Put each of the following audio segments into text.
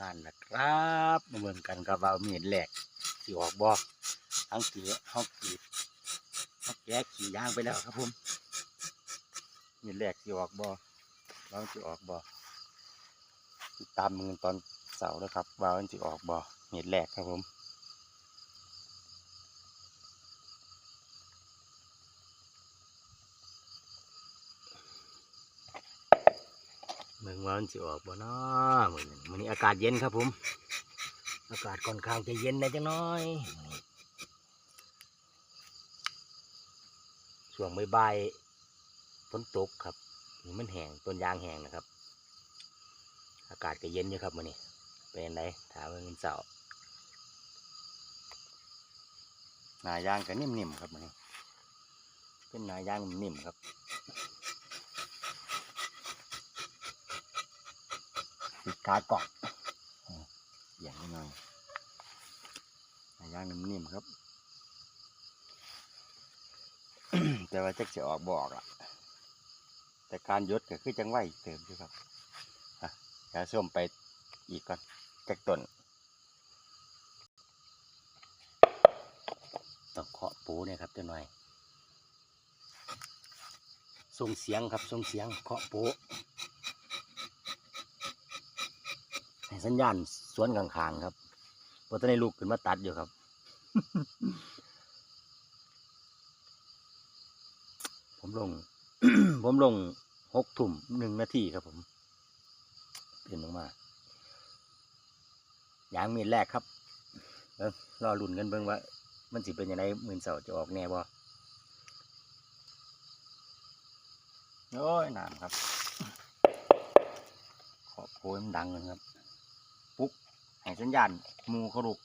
งานนะครับมาเบิ่งกันกับว่ามีดแหลกสิออกบอทั้งสีเฮาขีดห้องแกขี่ยางไปแล้วครับผมมีดแหลกสิออกบอว่ามันสิออกบอติดตามมือตอนเสาร์นะครับว่ามันสิออกบ่มีดแหลกครับผม เมืองว่ามันสิออกบ่เนาะมื้อนี้มื้อนี้อากาศเย็นครับผม อากาศค่อนข้างจะเย็นได้จังน้อยช่วงบ่ายๆฝนตกครับนี่มันแห้งต้นยางแห้งนะครับ อากาศก็เย็นอยู่ครับมื้อนี้เป็นไงถามว่าเงินเสาร์หนายางก็นิ่มๆครับมื้อนี้เป็นหนายางนิ่มๆครับ ติดกาเกาะอืมอย่างนี้หน่อยหายางนิ่มๆครับ แต่ว่าจะจะออกบอกล่ะ แต่การยศก็คือจังไหวเติมอยู่ครับอะส้มไปอีกก่อนจากต้นต้องเคาะปูเนี่ยครับเจ้าหน่อยส่งเสียงครับส่งเสียงเคาะปู สัญญาณสวนข้างๆครับเพราะตอนนี้ลูกขึ้นมาตัดอยู่ครับ ผมลง ผมลงหกทุ่มหนึ่งนาทีครับผมตื่นลงมายางมีแรกครับเออรอลุ่นกันเบิ่งว่า มันสิเป็นยังไงมื่นเสาร์จะออกแน่บ่โอ้ยน้ำครับ ขอบโพยมันดังเลยครับ สัญญาณหมูเขาลุก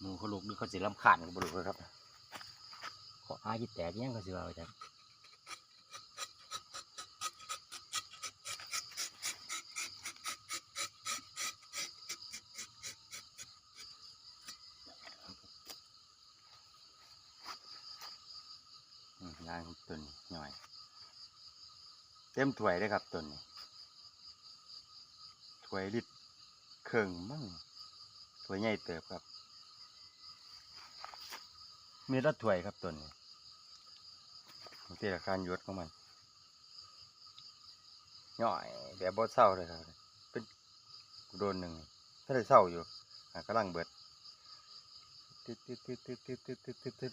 หมูเขาลุกหรือเขาสิลำคาญกับบลุกเลยครับ ขออาจิแตกยังเขาสิว่าไว้จังยางตุนหน่อย เต็มถ้วยเลยครับตุนนี้ ถ้วยลิตรเครื่องมั่งถ้วยใหญ่เติบครับ มีรถถ้วยครับตัวนี้มันเป็นอาคารยวดของมันย่อยแบบบ่เศร้าเลยครับ เป็นโดนหนึ่งถ้าได้เศร้าอยู่อะกำลังเบิดตึ๊ดตึ๊ดตึ๊ดตึ๊ดตึ๊ดตึ๊ดตึ๊ดตึ๊ดตึ๊ด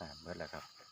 อ่าเบิดแล้วครับ